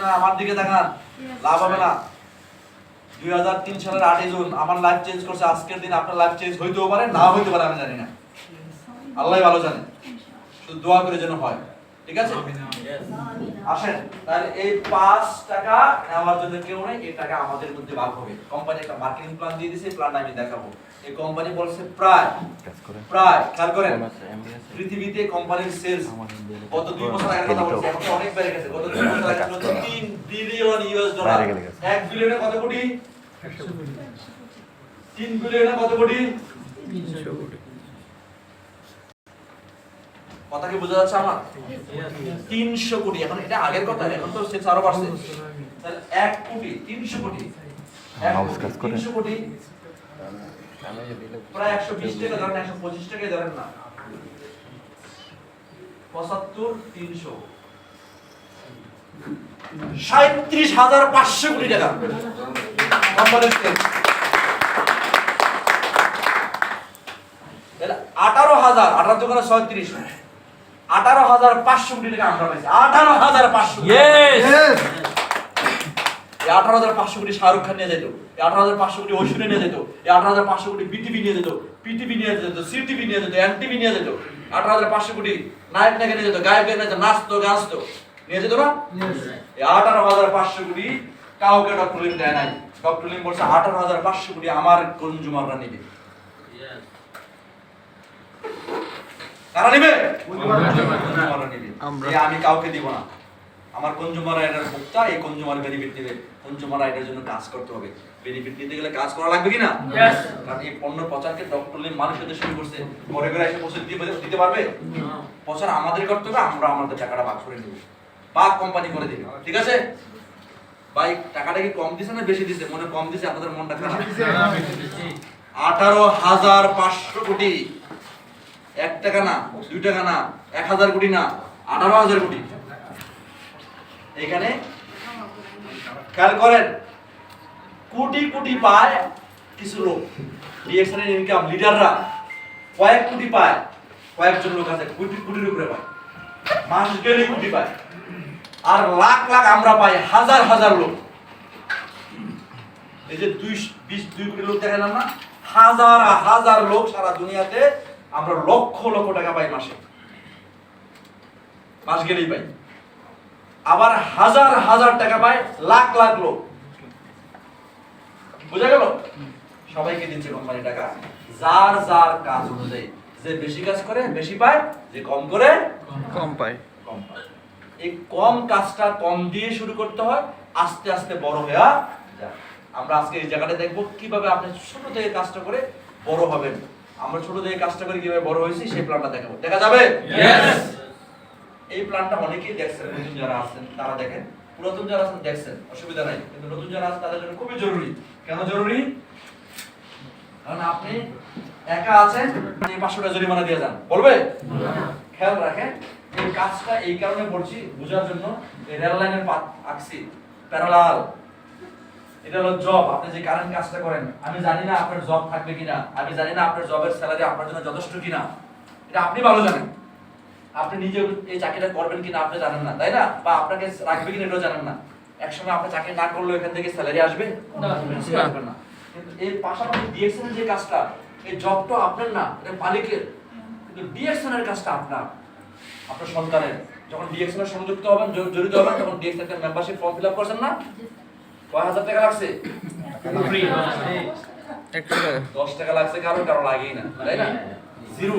কিনা আমার দিকে দেখান। লাভ হবে না। দুই হাজার তিন সালের আটই জুন, আমার লাইফ চেঞ্জ করছে, আজকের দিন আপনার লাইফ চেঞ্জ হইতেও পারে না হইতে পারে, আমি জানি না। আল্লাহ ভালো জানে। শুধু দোয়া করে যেন হয়। ঠিক আছে? আসেন তাহলে এই পাঁচ টাকা নেওয়ার জন্য কেউ নেই এই টাকা আমাদের মধ্যে ভাগ হবে। কোম্পানি একটা মার্কেটিং প্ল্যান দিয়ে দিয়েছে প্ল্যান আমি দেখাবো। এই কোম্পানি বলছে প্রায় প্রায় খেয়াল করেন পৃথিবীতে কোম্পানির সেলস গত দুই বছর আগের কথা বলছি এখন অনেক বেড়ে গেছে। গত দুই বছর আগে তিন বিলিয়ন ইউএস ডলার। এক বিলিয়নে কত কোটি? তিন বিলিয়নে কত কোটি। কথা কি বোঝা যাচ্ছে আমার? তিনশো কোটি। এখন এটা আগের কথা এখন তো সেলস আরও বাড়ছে। তাহলে এক কোটি তিনশো কোটি? তিনশো কোটি। প্রায় একশো বিশ টাকা ধরেন একশো পঁচিশ ধরেন না। পঁচাত্তর তিনশো। সাঁত্রিশ হাজার পাঁচশো কোটি টাকা। আঠারো হাজার আঠারো দোকানে ছয়ত্রিশ। আঠারো হাজার পাঁচশো কোটি টাকা আমরা পাইছি। আঠারো হাজার পাঁচশো এই আঠারো হাজার পাঁচশো কোটি শাহরুখ খান নিয়ে যেত। এই আঠারো হাজার পাঁচশো কোটি ঐশ্বর্য নিয়ে যেত। এই আঠারো হাজার পাঁচশো কোটি বিটিভি নিয়ে যেত। পিটিভি নিয়ে যেত সিটিভি নিয়ে যেত এনটিভি নিয়ে যেত। আঠারো হাজার পাঁচশো কোটি নায়ক নায়িকা নিয়ে যেত গায়ক নিয়ে যেত নাচতো গাছতো নিয়ে যেত না? এই আঠারো হাজার পাঁচশো কোটি কাউকে ডক্টর লিম দেয় নাই। ডক্টর লিম বলছে আঠারো হাজার পাঁচশো কোটি আমার কনজুমাররা নেবে। কারা নেবে? আমি কাউকে দিব না। আমার কনজুমার ভোক্তা এই কনজুমার বেনিফিট নেবে কনজুমার জন্য কাজ করতে হবে। বেনিফিট নিতে গেলে কাজ করা লাগবে কি না? কারণ এই পণ্য প্রচারকে মানুষের শুরু করছে। ঘরে ঘরে এসে পৌঁছে দিতে দিতে পারবে? প্রচার আমাদের করতে হবে আমরা আমাদের টাকাটা ভাগ করে নেব বা কোম্পানি করে দিবে। ঠিক আছে? ভাই টাকাটা কি কম দিছে না বেশি দিছে? মনে কম দিছে আপনাদের মনটা খারাপ। আঠারো হাজার পাঁচশো কোটি। এক টাকা না, দুই টাকা না, এক হাজার কোটি না, আঠারো হাজার কোটি। এখানে খেয়াল করেন, কোটি কোটি পায় কিছু লোক ডিএক্সএন ইনকাম লিডাররা কয়েক কোটি পায়, কয়েকজন লোক আছে, কোটি কোটির উপরে পায়। মাস গেলে কোটি পায়। আর লাখ লাখ আমরা পাই, হাজার হাজার লোক। এই যে দুই বিশ, দুই কোটি লোক দেখালাম না হাজার হাজার লোক সারা দুনিয়াতে আমরা লক্ষ লক্ষ টাকা পাই মাসে। মাস গেলেই পাই। আবার হাজার হাজার টাকা পায় লাখ লাখ লোক। বুঝা গেল? সবাইকে দিচ্ছে কোম্পানি টাকা। যার যার কাজ অনুযায়ী। যে বেশি কাজ করে বেশি পায় যে কম করে কম পাই কম পায়। এই কম কাজটা কম দিয়ে শুরু করতে হয় আস্তে আস্তে বড় হয়ে যায়। আমরা আজকে এই জায়গাটা দেখব কীভাবে আপনি ছোট থেকে কাজটা করে বড় হবেন। আমরা ছোট থেকে কাজটা করে কীভাবে বড় হয়েছি সেই প্ল্যানটা দেখাবো। দেখা যাবে? এই প্ল্যানটা অনেকেই দেখছেন নতুন যারা আছেন তারা দেখেন। পুরাতন যারা আছেন দেখছেন অসুবিধা নাই। কিন্তু নতুন যারা আছেন তাদের জন্য খুবই জরুরি। কেন জরুরি? কারণ আপনি একা আছেন আপনি পাঁচশো টাকা জরিমানা দিয়ে যান। বলবে? খেয়াল রাখেন এই কাজটা এই কারণে করছি বোঝার জন্য এই রেল লাইনের পাত আঁকছি প্যারালাল। এটা হলো জব আপনি যে কারেন্ট কাজটা করেন আমি জানি না আপনার জব থাকবে কিনা আমি জানি না আপনার জবের স্যালারি আপনার জন্য যথেষ্ট কিনা। এটা আপনি ভালো জানেন। আপনি নিজে এই চাকরিটা করবেন কিনা আপনি জানেন না তাই না? বা আপনাকে রাখবে কিনা এটাও জানেন না। একসময় আপনি চাকরি না করলেও এখান থেকে স্যালারি আসবে না এর পাশাপাশি ডিএক্সএন যে কাজটা এই জবটা আপনার না এটা মালিকের। কিন্তু ডিএক্সএন এর কাজটা আপনার আপনার সন্তানের। যখন ডিএক্সএন এর সংযুক্ত হবেন জড়িত হবেন তখন ডিএক্সএন এর মেম্বারশিপ ফর্ম ফিল আপ করছেন না? কয় হাজার টাকা লাগছে? দশ টাকা লাগছে কারও কারও লাগেই না তাই না? জিরো।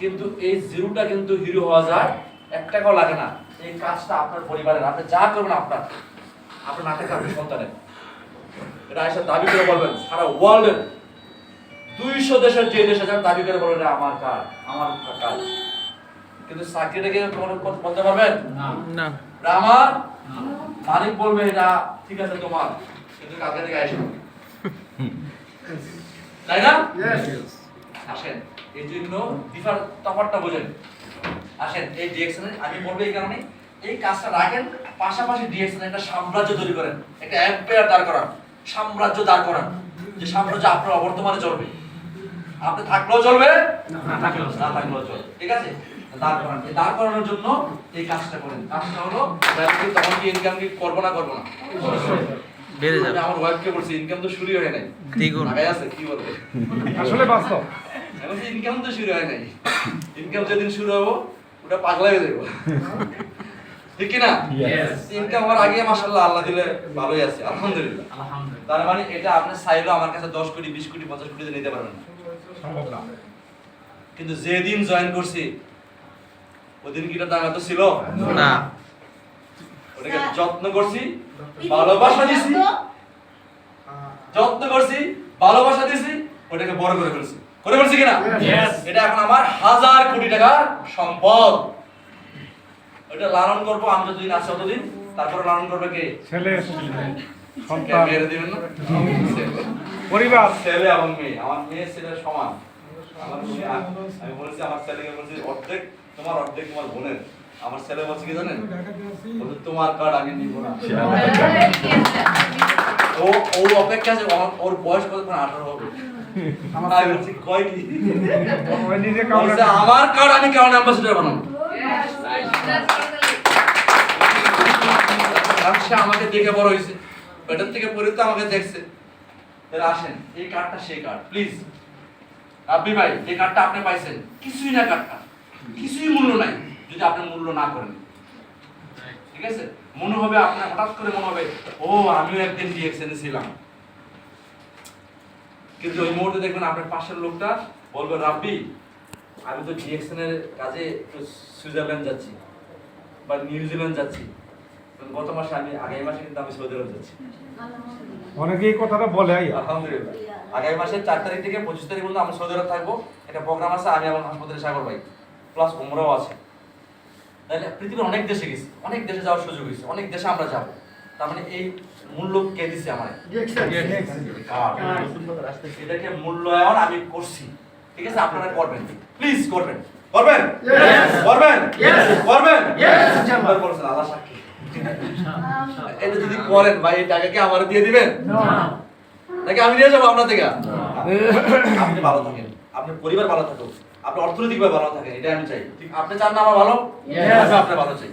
কিন্তু এই জিরোটা কিন্তু হিরো হওয়া যায় এক টাকাও লাগে না। এই কাজটা আপনার পরিবারের আপনি যা করবেন আপনার। আপনার না থাকে আপনার সন্তানের। এটা এসে দাবি করে বলবেন সারা ওয়ার্ল্ডের দুইশো দেশের যে দেশে যান দাবি করে বলবেন আমার কাজ আমার কাজ। কিন্তু চাকরিটাকে বলতে পারবেন? না। আমার মালিক বলবে এটা ঠিক আছে তোমার। কিন্তু কালকে থেকে আসে তাই না? আসেন এই জন্য ডিফার তফাৎটা বোঝেন। আসেন এই ডিএক্সএন আমি বলব এই কারণে এই কাজটা রাখেন পাশাপাশি ডিএক্সএন একটা সাম্রাজ্য তৈরি করেন একটা এম্পায়ার দাঁড় করান সাম্রাজ্য দাঁড় করান যে সাম্রাজ্য আপনার অবর্তমানে চলবে। আপনি থাকলেও চলবে। না থাকলেও চলবে। ঠিক আছে? দাঁড় করান। এই দাঁড় করানোর জন্য এই কাজটা করেন। কাজটা হলো তখন কি ইনকাম কি করব না করব না? বেড়ে যাবে। আমার ওয়াইফকে বলছি ইনকাম তো শুরু হয় নাই। দ্বিগুণ। লাগাই আছে কি বলবে? আসলে বাস্তব। এখন ইনকাম তো শুরু হয় নাই। ইনকাম যেদিন শুরু হব ওটা পাগলা হয়ে যাব। ঠিক কি না? ইনকাম হওয়ার আগে মাসাল্লাহ আল্লাহ দিলে ভালোই আছে আলহামদুলিল্লাহ। তার মানে এটা আপনি চাইলেও আমার কাছে দশ কোটি বিশ কোটি পঞ্চাশ কোটি নিতে পারবেন না। কিন্তু যেদিন জয়েন করছি ওদিন কি দাম এত ছিল? না। ওটাকে যত্ন করছি ভালোবাসা দিছি। যত্ন করছি ভালোবাসা দিছি ওটাকে বড় করে ফেলছি। করে ফেলছি কিনা? এটা এখন আমার হাজার কোটি টাকার সম্পদ। ওটা লালন করব আমি যতদিন আছে ততদিন তারপরে লালন করবে কে? ছেলে সন্তান। মেরে দিবেন না? পরিবার। ছেলে এবং মেয়ে। আমার মেয়ে ছেলে সমান। আমার আমি বলেছি আমার ছেলেকে বলছি অর্ধেক তোমার অর্ধেক তোমার বোনের। আমার ছেলে বলছে কি জানেন? বলছে, তোমার কার্ড আগে নিব না। ও ও অপেক্ষা আছে ওর বয়স কত? আঠারো। হবে আমি আমার কার্ড আমি কারণ অ্যাম্বাসেডর বানাবো? সে আমাকে দেখে বড় হয়েছে। বেটার থেকে পরে তো আমাকে দেখছে। তাহলে আসেন এই কার্ডটা সেই কার্ড প্লিজ রাব্বি ভাই যে কার্ডটা আপনি পাইছেন। কিছুই না কার্ডটা কিছুই মূল্য নাই যদি আপনি মূল্য না করেন। ঠিক আছে? মনে হবে আপনার হঠাৎ করে মনে হবে ও আমিও একদিন ডিএক্সএনে ছিলাম। কিন্তু ওই মুহূর্তে দেখবেন আপনার পাশের লোকটা বলবে রাব্বি আমি তো ডিএক্সএন এর কাজে সুইজারল্যান্ড যাচ্ছি বা নিউজিল্যান্ড যাচ্ছি। গত মাসে আমি আগামী মাসে কিন্তু আমি সৌদি আরব যাচ্ছি। অনেকে এই কথাটা বলে আলহামদুলিল্লাহ। আগামী মাসের চার তারিখ থেকে পঁচিশ তারিখ পর্যন্ত আমি সৌদি আরব থাকব। একটা প্রোগ্রাম আছে আমি আমার হাসপাতালে সাগর ভাই। প্লাস উমরাও আছে। তাহলে পৃথিবীর অনেক দেশে গেছি অনেক দেশে যাওয়ার সুযোগ হয়েছে অনেক দেশে আমরা যাব। তার মানে এই মূল্য কে দিছে আমার এটাকে মূল্যায়ন আমি করছি। ঠিক আছে? আপনারা করবেন। প্লিজ করবেন। করবেন? করবেন? করবেন? আল্লাহ সাক্ষী। এটা যদি করেন ভাই এই টাকা কি আমার দিয়ে দিবেন? নাকি আমি নিয়ে যাব আপনার থেকে? আপনি ভালো থাকেন। আপনার পরিবার ভালো থাকুক আপনি অর্থনৈতিকভাবে ভালো থাকেন এটাই আমি চাই। ঠিক আপনি চান না আমার ভালো? আমি আপনার ভালো চাই।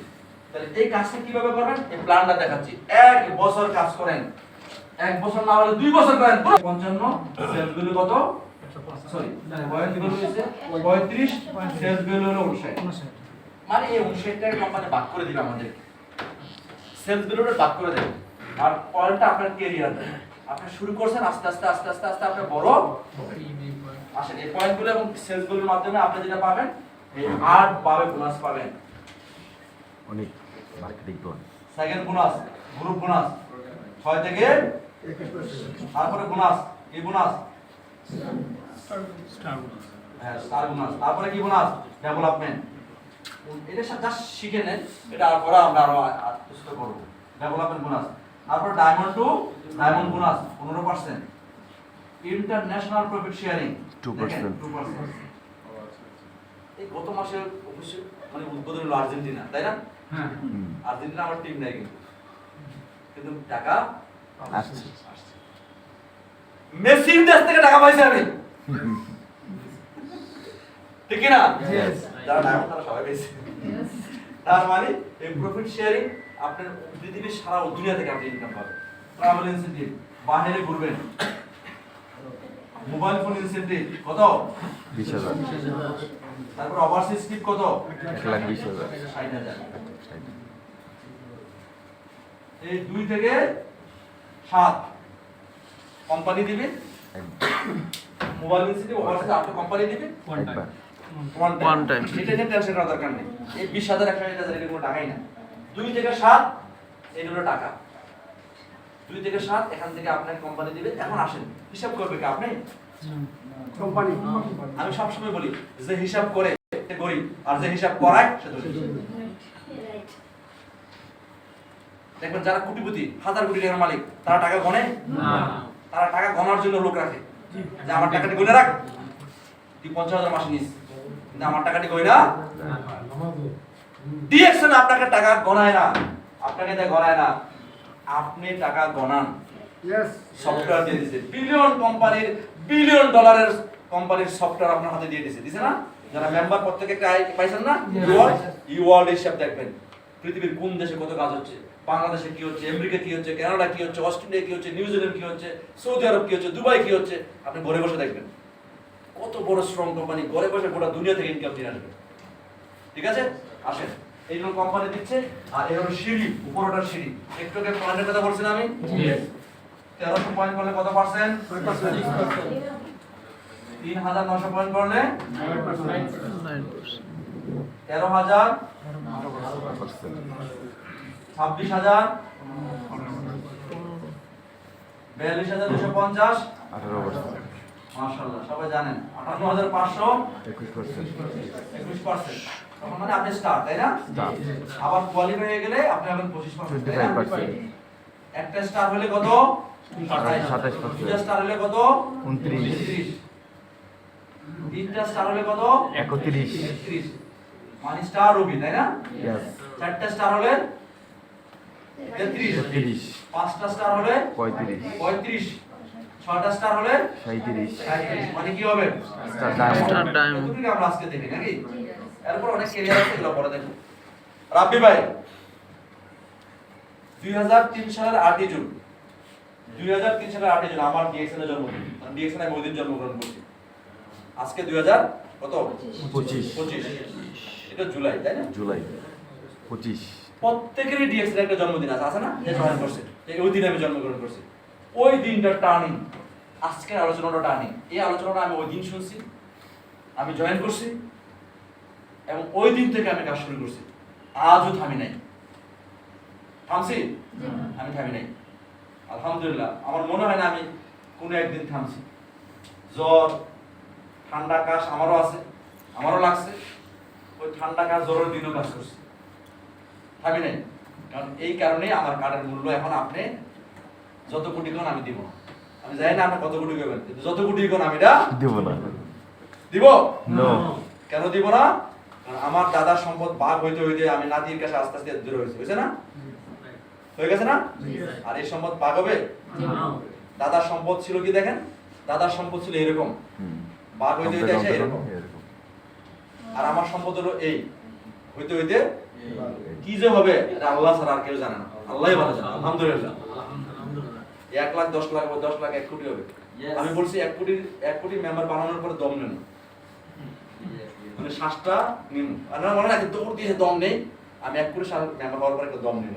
তাহলে এই কাজটা কীভাবে করবেন? এই প্ল্যানটা দেখাচ্ছি। এক বছর কাজ করেন। এক বছর না হলে দুই বছর করেন। পঞ্চান্ন সেলস ভ্যালু কত? সরি পঁয়ত্রিশ সেলস ভ্যালু হলো উনষাট মানে এই উনষাট কোম্পানি ভাগ করে দিবে আমাদেরকে সেলস ভ্যালুটা ভাগ করে দেবে। আর পয়েন্টটা আপনার কেরিয়ার আপনি শুরু করছেন আস্তে আস্তে আস্তে আস্তে আস্তে আপনার বড় আসেন এই পয়েন্টগুলো এবং সেলসগুলোর মাধ্যমে আপনি যেটা পাবেন এই আট পাবে বোনাস পাবেন। অনেক marketing loan second bonus group bonus ছয় থেকে তারপরে বোনাস কি বোনাস হ্যাঁ স্টার বোনাস তারপরে কি বোনাস ডেভেলপমেন্ট এটা জাস্ট শিখে নেন এটা আর পরে আমরা আরও আত্মস্থ করব। ডেভেলপমেন্ট বোনাস তারপর ডায়মন্ড টু ডায়মন্ড বোনাস পনেরো percent international profit sharing. Two percent এই গত মাসে অফিসে মানে উদ্বোধন হলো আর্জেন্টিনা তাই না? আর্জেন্টিনা আমার টিম নাই কিন্তু। কিন্তু টাকা আসছে। মেসির দেশ থেকে টাকা পাইছি আমি। ঠিক না যারা টাকা তারা সবাই পেয়েছে তার মানে এই প্রফিট শেয়ারিং আপনার পৃথিবীর সারা দুনিয়া থেকে আপনি ইনকাম পাবেন। ট্রাভেল ইনসেন্টিভ বাইরে ঘুরবেন। মোবাইল ফোন ইনসেন্টিভ কত? বিশ হাজার। তারপর ওভারসিজ টিপ কত? এক লাখ বিশ হাজার। ষাট হাজার। এই দুই থেকে সাত। কোম্পানি দিবে? মোবাইল ইনসেন্টিভ ওভারসিজ আপনি কোম্পানি দিবে? One time. এটা নিয়ে টেনশন করার দরকার নেই। এই বিশ হাজার একশো হাজার এটা কোনো টাকাই না। দুই থেকে সাত এগুলো টাকা। দুই থেকে সাত এখান থেকে আপনার কোম্পানি দিবে। এখন আসেন হিসাব করবে কি আপনি? কোম্পানি আমি সবসময় বলি যে হিসাব করে সে গরিব আর যে হিসাব করায় সে দেখবেন যারা কোটিপতি হাজার কোটি টাকার মালিক তারা টাকা গনে? তারা টাকা গণার জন্য লোক রাখে। যে আমার টাকাটি গনে রাখ। তুই পঞ্চাশ হাজার মাসে নিস। কিন্তু আমার টাকাটি গয়না ডিএকশন আপনাকে টাকা গণায় না। আপনাকে তাই গণায় না। আপনি টাকা গণান। সফটওয়্যার দিয়ে বিলিয়ন কোম্পানির বিলিয়ন ডলারের কোম্পানির সফটওয়্যার আপনার হাতে দিয়ে দিছে। দিছে না? যারা মেম্বার প্রত্যেকে পাইছেন না? হিসাব দেখবেন। পৃথিবীর কোন দেশে কত কাজ হচ্ছে? বাংলাদেশে কি হচ্ছে? আমেরিকা কি হচ্ছে? কানাডা কি হচ্ছে? অস্ট্রেলিয়া কি হচ্ছে? নিউজিল্যান্ড কি হচ্ছে? সৌদি আরব কি হচ্ছে? দুবাই কি হচ্ছে? আপনি ঘরে বসে দেখবেন। কত বড় স্ট্রং কোম্পানি ঘরে বসে গোটা দুনিয়া থেকে ইনকাম নিয়ে আসবে। ঠিক আছে? আসেন। এই জন্য কোম্পানি দিচ্ছে আর এই হলো সিঁড়ি উপরটার সিঁড়ি। একটু আগে পয়েন্টের কথা বলছেন আমি? তেরোশো পয়েন্ট করলে কত পার্সেন্ট তিন হাজার নশো পয়েন্ট করলে? তেরো হাজার ছাব্বিশ হাজার বিয়াল্লিশ হাজার দুশো পঞ্চাশ মার্শাল্লাহ সবাই জানেন। আটান্ন হাজার পাঁচশো একুশ পার্সেন্ট একুশ পার্সেন্ট তখন মানে আপনি স্টার তাই না? আবার কোয়ালিফাই হয়ে গেলে আপনি হবেন পঁচিশ পার্সেন্ট একটা স্টার হলে কত? দুটা স্টার হলে কত? উনত্রিশ। তিনটা স্টার হলে কত? একত্রিশ। একত্রিশ। মানে স্টার রবি তাই না? চারটা স্টার হলে তেত্রিশ। তিরিশ পাঁচটা স্টার হলে পঁয়ত্রিশ। পঁয়ত্রিশ। ছয়টা স্টার হলে সাঁত্রিশ। মানে কি হবে? Star diamond. আমরা আজকে দেখি নাকি? এরপর অনেক ক্যারিয়ার আছে এগুলো পরে দেখো রাব্বি ভাই দুই হাজার তিন সালের আটই জুন। দুই হাজার তিন সালের আটই জুন আমার ডিএক্সএল এর জন্মদিন। ডিএক্সএল আমি ওই জন্মগ্রহণ করছি। আজকে দুই হাজার কত? পঁচিশ। পঁচিশ। এটা জুলাই তাই না? জুলাই। পঁচিশ। প্রত্যেকেরই ডিএক্সএল একটা জন্মদিন আছে আছে না? করছে। ওই দিনে আমি জন্মগ্রহণ করছি। ওই দিনটা টার্নিং। আজকের আলোচনাটা টার্নিং। এই আলোচনাটা আমি ওই দিন শুনছি আমি জয়েন করছি। এবং ওই দিন থেকে আমি কাজ শুরু করছি। আজও থামি নাই। থামছি? আমি থামি নাই। আলহামদুলিল্লাহ আমার মনে হয় না আমি কোনো একদিন থামছি। জ্বর ঠান্ডা কাশ আমারও আছে আমারও লাগছে। ওই ঠান্ডা কাশ জ্বরের দিনও কাজ করছি। থামি নাই। কারণ এই কারণেই আমার কার্ডের মূল্য এখন আপনি যত কোটি কোন আমি দিব আমি জানি না আপনি কত কোটি করবেন কিন্তু যত কোটি কোন আমি এটা দেব না। দিব। কেন দিব না? আমার দাদার সম্পদ ভাগ হইতে হইতে আমি নাতির কাছে আস্তে আস্তে দূর হয়েছে হয়েছে না? হয়ে গেছে না? আর এই সম্পদ ভাগ হবে? দাদার সম্পদ ছিল কি দেখেন? দাদার সম্পদ ছিল এরকম। ভাগ হইতে হইতে এসে এরকম। আর আমার সম্পদ হলো এই। হইতে হইতে কি যে হবে এটা আল্লাহ ছাড়া আর কেউ জানে না। আল্লাহই ভালো জানে। আলহামদুলিল্লাহ। এক লাখ দশ লাখ হবে দশ লাখ এক কোটি হবে। আমি বলছি এক কোটি এক কোটি মেম্বার বানানোর পরে দম নেন। মানে শ্বাসটা না মনে রাখেন দৌড় দিয়ে দম নেই? আমি এক কোটি মেম্বার হওয়ার পরে একটা দম নিন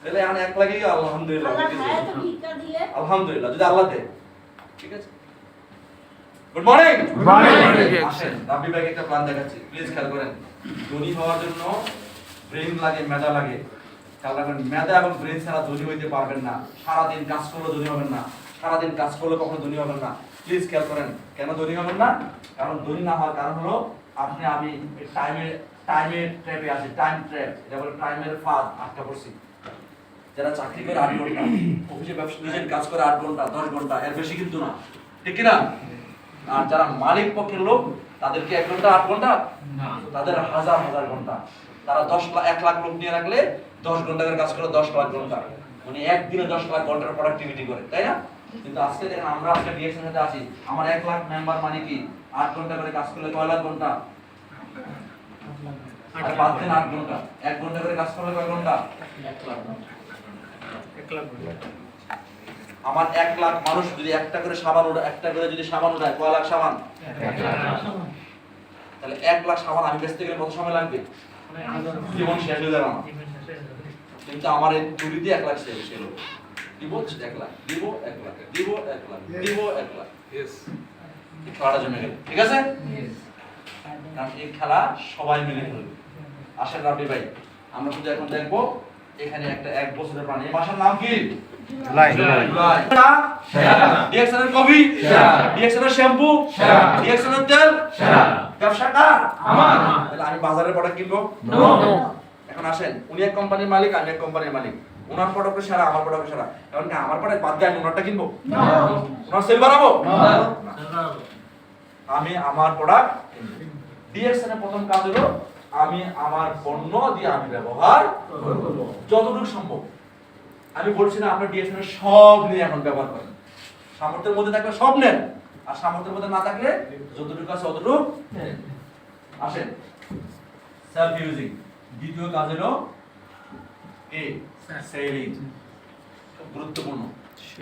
তাহলে এখন এক লাখই আলহামদুলিল্লাহ আলহামদুলিল্লাহ যদি আল্লাহ দেয় ঠিক আছে? Good morning. আসেন রাব্বি ভাইকে একটা প্ল্যান দেখাচ্ছি। প্লিজ খেয়াল করেন ধনী হওয়ার জন্য ব্রেন লাগে মেধা লাগে। খেয়াল রাখবেন মেধা এবং ব্রেন ছাড়া ধনী হইতে পারবেন না। সারাদিন কাজ করলে ধনী হবেন না। সারাদিন কাজ করলে কখনো ধনী হবেন না। প্লিজ খেয়াল করেন। কেন ধনী হবেন না? কারণ ধনী না হওয়ার কারণ হলো আপনি আমি টাইমের টাইমের ট্র্যাপে আছি টাইম ট্র্যাপ এটা বলে টাইমের ফাঁদ আটকা পড়ছি। যারা চাকরি করে আট ঘণ্টা অফিসে ব্যবসা নিজের কাজ করে আট ঘণ্টা দশ ঘণ্টা এর বেশি কিন্তু না। ঠিক কিনা? আর যারা মালিক পক্ষের লোক তাদেরকে এক ঘণ্টা আট ঘণ্টা? তাদের হাজার হাজার ঘণ্টা। তারা দশ লাখ এক লাখ লোক নিয়ে রাখলে দশ ঘণ্টা করে কাজ করে দশ লাখ ঘণ্টা। মানে একদিনে দশ লাখ ঘণ্টার প্রোডাক্টিভিটি করে তাই না? কিন্তু আজকে দেখেন আমরা আজকে ডিএক্সের সাথে আছি। আমার এক লাখ মেম্বার মানে কি? আট ঘণ্টা করে কাজ করলে কয় লাখ ঘণ্টা? আর বাদ দেন আট ঘণ্টা। এক ঘণ্টা করে কাজ করলে কয় ঘণ্টা? আমার এক লাখ মানুষ যদি একটা করে সাবান ওঠে একটা করে যদি সাবান ওঠায় কয় লাখ সাবান? তাহলে এক লাখ সাবান আমি বেচতে গেলে কত সময় লাগবে? জীবন শেষ হয়ে যাবে আমার। কিন্তু আমার এই চুরিতে এক লাখ শেষ ছিল দিব এক লাখ দিব এক লাখ দিব এক লাখ দিব এক লাখ। খেলাটা জমে গেল ঠিক আছে? কারণ এই খেলা সবাই মিলে খেলবে। আসেন রাবি ভাই আমরা শুধু এখন দেখব এখানে একটা এক বছরের প্রাণী। এই মাসের নাম কি? শ্যাম্পু? তেল? ব্যবসা কার আমার। আমি বাজারের প্রোডাক্ট কিনবো? এখন আসেন উনি এক কোম্পানির মালিক আমি এক কোম্পানির মালিক। ওনার প্রোডাক্ট সেরা আমার প্রোডাক্ট সেরা। এখন কি আমার প্রোডাক্ট বাদ দিয়ে আমি ওনারটা কিনবো? ওনার সেল বাড়াবো? না। আমি আমার প্রোডাক্ট ডিএক্সএন এর প্রথম কাজ হলো আমি আমার পণ্য দিয়ে আমি ব্যবহার করব। যতটুকু সম্ভব। আমি বলছি না আপনার ডিএক্সএন এর সব নিয়ে এখন ব্যবহার করেন। সামর্থ্যের মধ্যে থাকলে সব নেন আর সামর্থ্যের মধ্যে না থাকলে যতটুকু আছে অতটুকু আসেন। সেলফ ইউজিং দ্বিতীয় কাজ হলো এ সেলিং গুরুত্বপূর্ণ।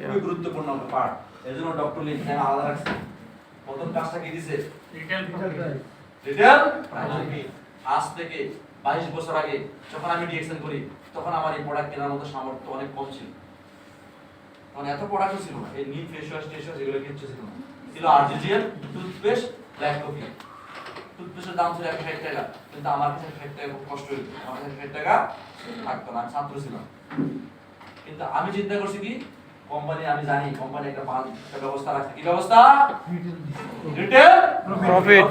খুবই গুরুত্বপূর্ণ পার্ট এই জন্য ডক্টর লিখ এখানে আলাদা রাখছে। প্রথম কাজটা কি দিছে? রিটেল আজ থেকে বাইশ বছর আগে যখন আমি ডিএক্সএন করি তখন আমার এই প্রোডাক্ট কেনার মতো সামর্থ্য অনেক কম ছিল। তখন এত প্রোডাক্টও ছিল না। এই নিম ফেস ওয়াশ টেস ওয়াশ এগুলো কিচ্ছু ছিল না। ছিল আরজিজিএল টুথপেস্ট ব্ল্যাক কফি টুথপেস্টের দাম ছিল এক ষাট টাকা। কিন্তু আমার কাছে ষাট টাকা খুব কষ্ট হইতো আমার কাছে ষাট টাকা থাকতো না। আমি ছাত্র ছিলাম। কিন্তু আমি চিন্তা করছি কি কোম্পানি আমি জানি কোম্পানি একটা মাল একটা ব্যবস্থা রাখছে। কি ব্যবস্থা? Retail Profit.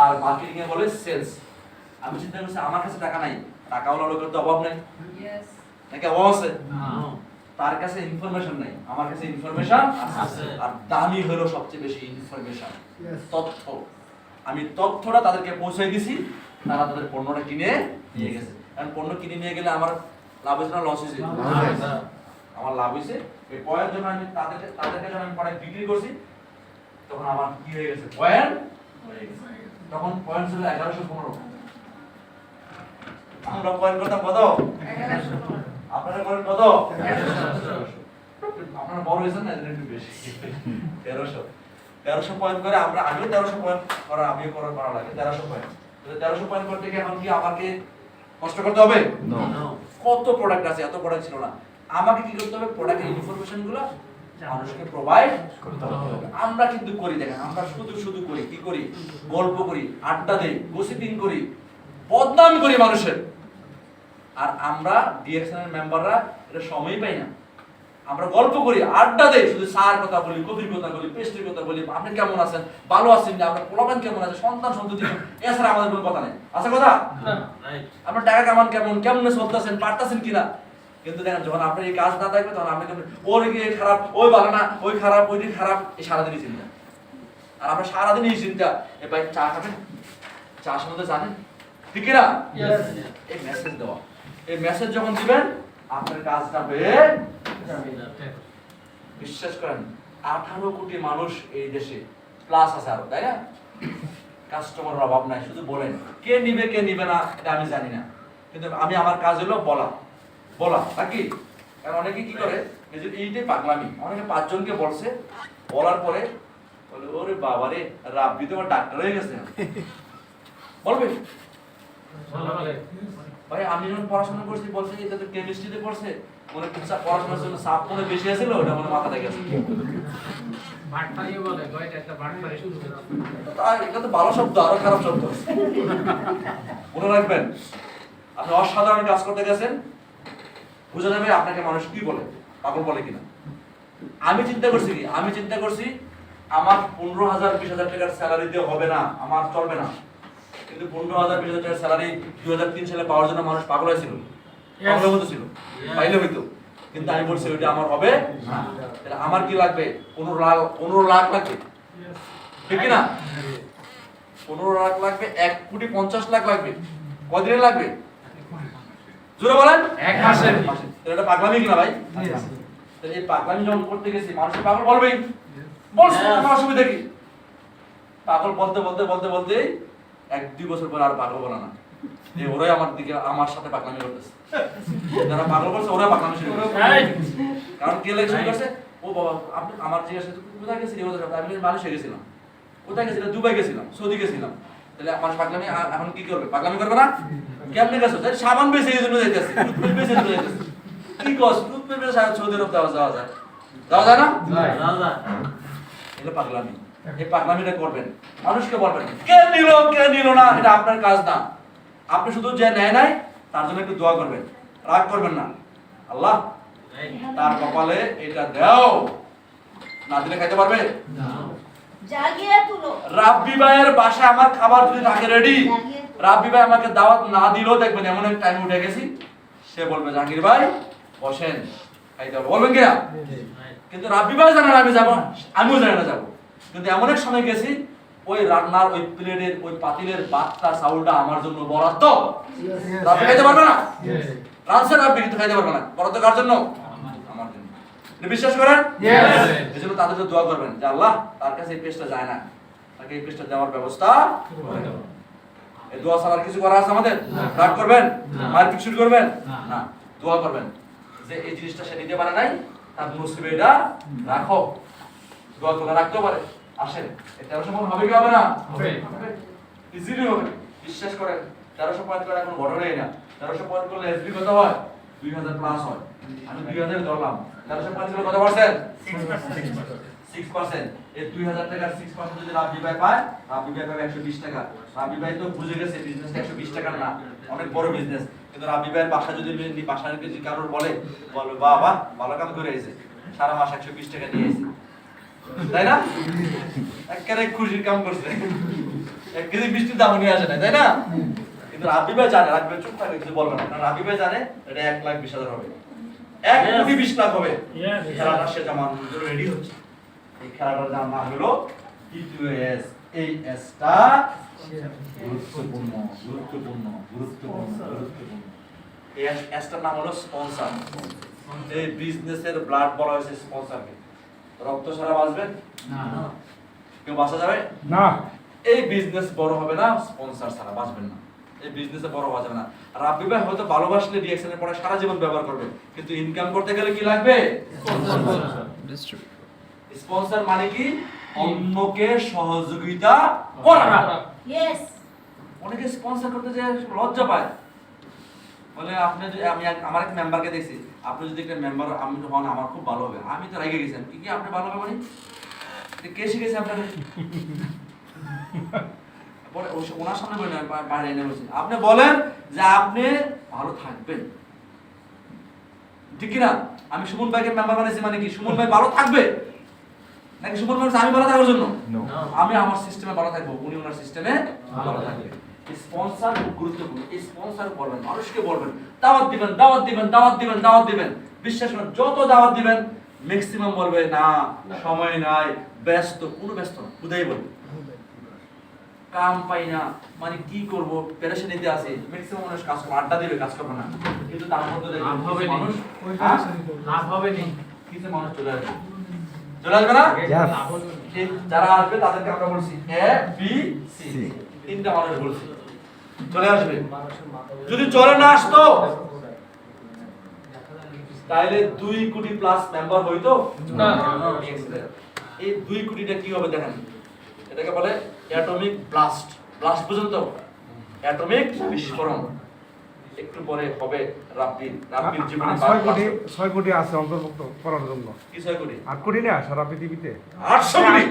আর মার্কেটিং এ বলে সেলস আমি চিন্তা করছি আমার কাছে টাকা নাই টাকা হলো লোকের তো অভাব নেই. নাকি অভাব আছে? তার কাছে ইনফরমেশন নাই আমার কাছে ইনফরমেশন আছে। আর দামি হলো সবচেয়ে বেশি ইনফরমেশন তথ্য। আমি তথ্যটা তাদেরকে পৌঁছে দিছি তারা তাদের পণ্যটা কিনে নিয়ে গেছে। কারণ পণ্য কিনে নিয়ে গেলে আমার লাভ হয়েছে। না লস হয়েছে আমার লাভ হয়েছে। এই পয়েন্ট যখন আমি তাদেরকে তাদেরকে যখন আমি প্রোডাক্ট বিক্রি করছি তখন আমার কি হয়ে গেছে? পয়েন্ট? তখন পয়েন্ট ছিল এগারোশো পনেরো। আমরা পয়েন্ট করতাম কত? আপনারা করেন কত? আপনারা বড় হয়েছেন না একটু বেশি। তেরোশো। তেরোশো পয়েন্ট করে আমরা আমিও তেরোশো পয়েন্ট করা আমিও করা করা লাগে। তেরোশো পয়েন্ট। তেরোশো পয়েন্ট করতে গিয়ে এখন কি আমাকে কষ্ট করতে হবে? কত প্রোডাক্ট আছে? এত প্রোডাক্ট ছিল না। আমাকে কি করতে হবে? প্রোডাক্টের ইনফরমেশনগুলো মানুষকে প্রোভাইড করতে হবে। আমরা কিন্তু করি দেখেন আমরা শুধু শুধু করি কি করি? গল্প করি আড্ডা দেই গসিপিং করি বদনাম করি মানুষের। আর আমরা ডিএসএন এর মেম্বাররা এটা সময়ই পাই না। আমরা গল্প করি আড্ডা দেই শুধু সার কথা বলি কবির কথা বলি পেস্ট্রির কথা বলি আপনি কেমন আছেন ভালো আছেন না আপনার পোলাপান কেমন আছে সন্তান সন্ততি এছাড়া আমাদের কোনো কথা নেই। আছে কথা? আপনার টাকা কামান কেমন কেমন চলতেছেন পারতেছেন কিনা? কিন্তু দেখেন যখন আপনার এই কাজ না থাকবে তখন আপনি কেমন ওর গিয়ে খারাপ ওই ভালো না ওই খারাপ ওই খারাপ এই সারাদিনই চিন্তা। আর আমরা সারাদিন এই চিন্তা এ ভাই চা খাবেন? চা সম্বন্ধে জানেন? ঠিক না এই মেসেজ দেওয়া। এই মেসেজ যখন দিবেন আপনার কাজটা হয়ে বিশ্বাস করেন আঠারো কোটি মানুষ এই দেশে প্লাস আছে আরও তাই না? কাস্টমার অভাব নাই শুধু বলেন কে নিবে কে নিবে না এটা আমি জানি না। কিন্তু আমি আমার কাজ হলো বলা। বলা নাকি? কারণ অনেকে কি করে এই এইটাই পাগলামি অনেকে পাঁচজনকে বলছে বলার পরে বলে ওরে বাবা রে রাব্বি তো আমার ডাক্তার হয়ে গেছে। বলবে? ভাই আমি যখন পড়াশোনা করছি বলছে এটা তো কেমিস্ট্রিতে পড়ছে। মনে হচ্ছে পড়াশোনার জন্য চাপ মনে বেশি আছিল ওটা মনে মাথা থেকে গেছে এটা তো ভালো শব্দ আরও খারাপ শব্দ। মনে রাখবেন আপনি অসাধারণ কাজ করতে গেছেন বুঝা যাবে আপনাকে মানুষ কি বলে পাগল বলে কিনা। আমি চিন্তা করছি কি আমি চিন্তা করছি আমার পনেরো হাজার বিশ হাজার টাকার স্যালারি দিয়ে হবে না আমার চলবে না। কিন্তু পনেরো হাজার বিশ হাজার টাকার স্যালারি দুই হাজার তিন সালে পাওয়ার জন্য মানুষ পাগল হয়েছিল। পাগলের ছিল। পাইলে হইতো। কিন্তু আমি বলছি ওইটা আমার হবে তাহলে আমার কি লাগবে? পনেরো লাখ পনেরো লাখ লাগবে? ঠিক না? পনেরো লাখ লাগবে এক কোটি পঞ্চাশ লাখ লাগবে। কদিনে লাগবে? জোরে বলেন। এক মাসে। এটা পাগলামি কিনা ভাই? তাহলে এই পাগলামি যখন করতে গেছি মানুষ পাগল বলবেই। বলছে আমার অসুবিধা কি? পাগল বলতে বলতে বলতে বলতে এক দুই বছর পর আর পাগল বলা না। যে ওরাই আমার দিকে আমার সাথে পাগলামি করতেছে। যারা পাগল করছে ওরা পাগলামি শুরু করছে। কারণ কে লাগে শুরু করছে? ও বাবা আপনি আমার জিজ্ঞাসা করছে, "তুই কোথায় গেছিলি? কোথায় গেছিলি?" আমি মালয়েশিয়া গেছিলাম। কোথায় গেছিলাম দুবাই গেছিলাম সৌদি গেছিলাম। তাহলে মানুষ পাগলামি এখন কি করবে? পাগলামি করবে না? কেমনে গেছো? তাহলে সাবান বেশি এই জন্য যাইতেছে টুথপেস্ট বেশি জন্য যাইতেছে। কি কস টুথপেস্ট বেশি সৌদি আরব যাওয়া যাওয়া যায়। যাওয়া যায় না। এটা পাগলামি। এই পাগলামিটা করবেন। মানুষকে বলবেন কে নিল? কে নিল না? এটা আপনার কাজ না। আপনি শুধু যে নেয় নাই তার জন্য একটু দোয়া করবেন। রাগ করবেন না। আল্লাহ তার কপালে এটা দাও। না দিলে খাইতে পারবে? রাব্বি ভাইয়ের বাসায় আমার খাবার যদি থাকে রেডি রাব্বি ভাই আমাকে দাওয়াত না দিলেও দেখবেন এমন এক টাইম উঠে গেছি। সে বলবে জাকির ভাই বসেন খাইতে বলবেন কিনা কিন্তু রাব্বি ভাই জানে না আমি যাব। আমিও জানি না যাব। কিন্তু এমন এক সময় গেছি ওই রান্নার ওই প্লেটের ওই পাতিলের বাচ্চা চাউলটা আমার জন্য বরাদ্দ। রাব্বি খাইতে পারবে না? কিন্তু খাইতে পারবে না। বরাদ্দ কার জন্য? আমার জন্য। বিশ্বাস করেন? এই জন্য তাদের জন্য দোয়া করবেন যে আল্লাহ তার কাছে এই যায় না। তাকে এই দেওয়ার ব্যবস্থা এই দোয়া ছাড়া কিছু করার আছে আমাদের। রাগ করবেন। মারপিট শুরু করবেন? না। দোয়া করবেন যে এই জিনিসটা সে নিতে পারে নাই তার নসিবে এটা রাখো। দোয়া করে রাখতেও পারে। আসেন তেরোশো মন হবে কি হবে না? হবে। ইজিলি হবে। বিশ্বাস করেন তেরোশো পয়েন্ট করে এখন ঘটনাই না। তেরোশো পয়েন্ট করলে এসবি কত হয়? দুই হাজার প্লাস হয়। আমি দুই হাজার ধরলাম। তেরোশো পয়েন্ট করলে কত পার্সেন্ট সিক্স পার্সেন্ট এই দুই হাজার টাকার সিক্স পার্সেন্ট যদি ভাই পায় ভাই পাবে একশো বিশ টাকা। ভাই তো বুঝে গেছে বিজনেসটা একশো বিশ টাকার না। অনেক বড় বিজনেস কিন্তু রাব্বি ভাইয়ের বাসা যদি বাসার কারোর বলে বলবে বাবা ভালো কাম করে এসে সারা মাস একশো বিশ টাকা নিয়ে এসে তাই না? একেবারে খুশির কাম করছে। এক কেজি মিষ্টির দাম নিয়ে আসে না তাই না? কিন্তু রাব্বি ভাই জানে রাব্বি ভাই চুপ থাকে কিছু বলবে না। কারণ রাব্বি ভাই জানে এটা এক লাখ বিশ হাজার হবে। এক কোটি বিশ লাখ হবে। এই খেলাটা সে জামান রেডি হচ্ছে। এই খেলাটার নাম নাম হলো টিটিএস এই এসটা গুরুত্বপূর্ণ গুরুত্বপূর্ণ গুরুত্বপূর্ণ গুরুত্বপূর্ণ। এই এসটার নাম হলো স্পন্সর এই বিজনেসের ব্লাড বলা হয়েছে স্পন্সরকে রক্ত ছাড়া বাঁচবেন? না। কেউ বাঁচা যাবে? না। এই বিজনেস বড় হবে না স্পন্সর ছাড়া বাঁচবেন না। এই বিজনেসে বড় হওয়া যাবে না। রাব্বি ভাই হয়তো ভালোবাসলে রিঅ্যাকশনের পরে সারা জীবন ব্যবহার করবে। কিন্তু ইনকাম করতে গেলে কি লাগবে? স্পন্সর মানে কি? অন্যকে সহযোগিতা করা। অনেকে স্পন্সর করতে যে লজ্জা পায়। বলে আপনি যদি আমি আমার এক মেম্বারকে দেখছি আপনি যদি একটা মেম্বার আমি হন আমার খুব ভালো হবে। আমি তো রেগে গেছি কি কি আপনি ভালো হবে মানে কে শিখেছে আপনাকে? পরে ওনার সামনে বলি না বাইরে এনে বলছি আপনি বলেন যে আপনি ভালো থাকবেন। ঠিক কি না আমি সুমন ভাইকে মেম্বার বানাইছি মানে কি? সুমন ভাই ভালো থাকবে? নাকি সুমন ভাই আমি ভালো থাকার জন্য? আমি আমার সিস্টেমে ভালো থাকব উনি ওনার সিস্টেমে ভালো থাকবে। স্পন্সর খুব গুরুত্বপূর্ণ। এই স্পন্সর বলবেন মানুষকে বলবেন দাওয়াত দিবেন দাওয়াত দিবেন দাওয়াত দিবেন দাওয়াত দিবেন। বিশ্বাস করেন যত দাওয়াত দিবেন ম্যাক্সিমাম বলবে না সময় নাই ব্যস্ত কোনো ব্যস্ত না খুদাই বলবে। কাম পাই না মানে কি করব? পেরেশানিতে আছে ম্যাক্সিমাম মানুষ কাজ করবে আড্ডা দিবে কাজ করবে না। কিন্তু তার মধ্যে দেখবেন লাভ হবে মানুষ হ্যাঁ? লাভ হবে নি। কিছু মানুষ চলে আসবে। চলে আসবে না? যারা আসবে তাদেরকে আমরা বলছি এ বি সি। তিনটা মানুষ বলছি। চলে আসবে। যদি চলে না আসতো তাহলে দুই কোটি প্লাস মেম্বার হইতো? না। এই দুই কোটিটা কি হবে দেখেন। এটাকে বলে অ্যাটমিক ব্লাস্ট ব্লাস্ট পর্যন্ত অ্যাটমিক বিস্ফোরণ। একটু পরে হবে রাব্বির রাব্বির জীবনে ছয় কোটি ছয় কোটি আছে অন্তর্ভুক্ত করার জন্য। কি ছয় কোটি? আট কোটি না সারা পৃথিবীতে আটশো কোটি?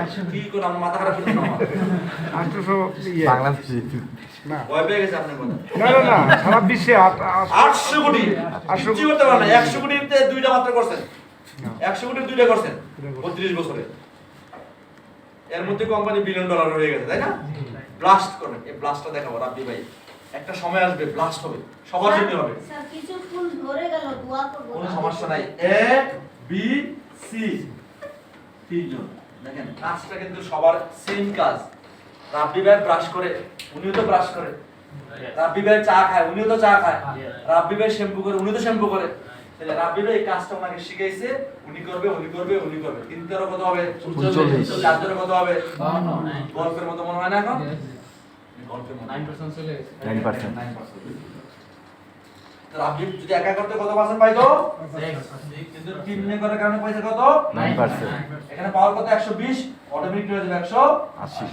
আটশো কোটি। কি করে আমার মাথা খারাপ আমার? ইয়ে। বাংলাদেশে না। ভয় পেয়ে গেছে আপনার কথা। না না না সারা বিশ্বে আট- আট- আটশো কোটি? আটশো করতে পারেন না। একশো কোটিতে দুইটা মাত্র করছেন। একশো কোটির দুইটা করছেন। বত্রিশ বছরে। এর মধ্যে কোম্পানি বিলিয়ন ডলার হয়ে গেছে তাই না? ব্লাস্ট করবেন এই ব্লাস্টটা দেখাবো রাব্বি ভাই। একটা সময় আসবে ব্লাস্ট হবে সবার জন্য হবে। স্যার কিছু ফুল ধরে গেল দোয়া করব কোনো সমস্যা নাই। এ বি সি তিনজন। দেখেন কাজটা কিন্তু সবার সেম কাজ রাব্বি ভাই ব্রাশ করে উনিও তো ব্রাশ করে। রাব্বি ভাই চা খায় উনিও তো চা খায়। রাব্বি ভাই শ্যাম্পু করে উনি তো শ্যাম্পু করে। তাহলে রাব্বি ভাই এই কাজটা ওনাকে শিখাইছে উনি করবে উনি করবে উনি করবে। তিন তেরো কত হবে? উনচল্লিশ। চার তেরো কত হবে। গল্পের মতো মনে হয় না এখন? গল্পের মতো 9% চলে গেছে। 9%. 9%. তো রাব্বি যদি একা করতে কত পার্সেন্ট পাইতো কিন্তু টিম নিয়ে কারণে পয়সা কত? Nine percent. এখানে পাওয়ার কত? একশো বিশ। অটোমেটিক হয়ে যাবে একশো আশি।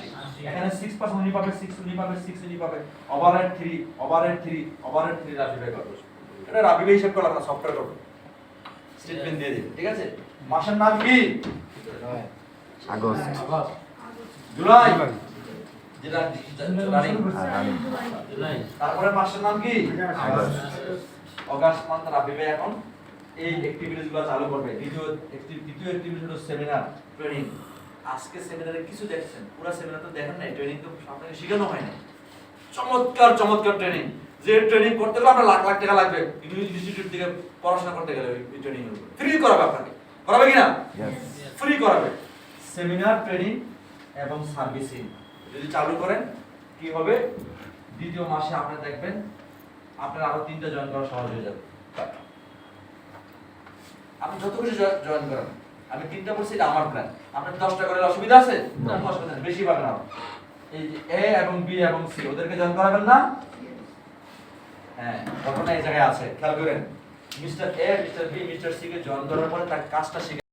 এখানে সিক্স পার্সেন্ট উনি পাবে সিক্স উনি পাবে সিক্স উনি পাবে। Overhead three overhead three overhead three Rabi ভাই করবে এটা রাবি ভাই হিসাব করলাম না সফটওয়্যার করবে। স্টেটমেন্ট দিয়ে ঠিক আছে? মাসের নাম কি? আগস্ট। জুলাই যেটা রানিং আর রানিং জুলাই। তারপরে মাসের নাম কি? অগাস্ট মান্থ রাবি ভাই এখন। এই অ্যাক্টিভিটিসগুলো চালু করবে। দ্বিতীয় দ্বিতীয় অ্যাক্টিভিটি হলো সেমিনার ট্রেনিং আজকে সেমিনারে কিছু দেখছেন? পুরো সেমিনার তো দেখেন নাই। ট্রেনিং তো আপনাকে শেখানো হয় না চমৎকার চমৎকার ট্রেনিং যে ট্রেনিং করতে গেলে আপনার লাখ লাখ টাকা লাগবে। ইনস্টিটিউট থেকে পড়াশোনা করতে গেলে ওই ট্রেনিং ফ্রি করাবে আপনাকে। করাবে কি না? ইয়েস ফ্রি করাবে। সেমিনার ট্রেনিং এবং সার্ভিসিং যদি চালু করেন কি হবে? দ্বিতীয় মাসে আপনি দেখবেন আপনার আরও তিনটা জয়েন করা সহজ হয়ে যাবে। আপনি যত খুশি জয়েন করেন। আমি তিনটা বলছি এটা আমার প্ল্যান আপনার দশটা করে অসুবিধা আছে? অসুবিধা বেশি পাবেন না এই যে এ এবং বি এবং সি ওদেরকে জয়েন করাবেন না? হ্যাঁ ঘটনা এই জায়গায় আছে। খেয়াল করেন mister A mister B mister C K join করার পরে তার কাজটা শিখে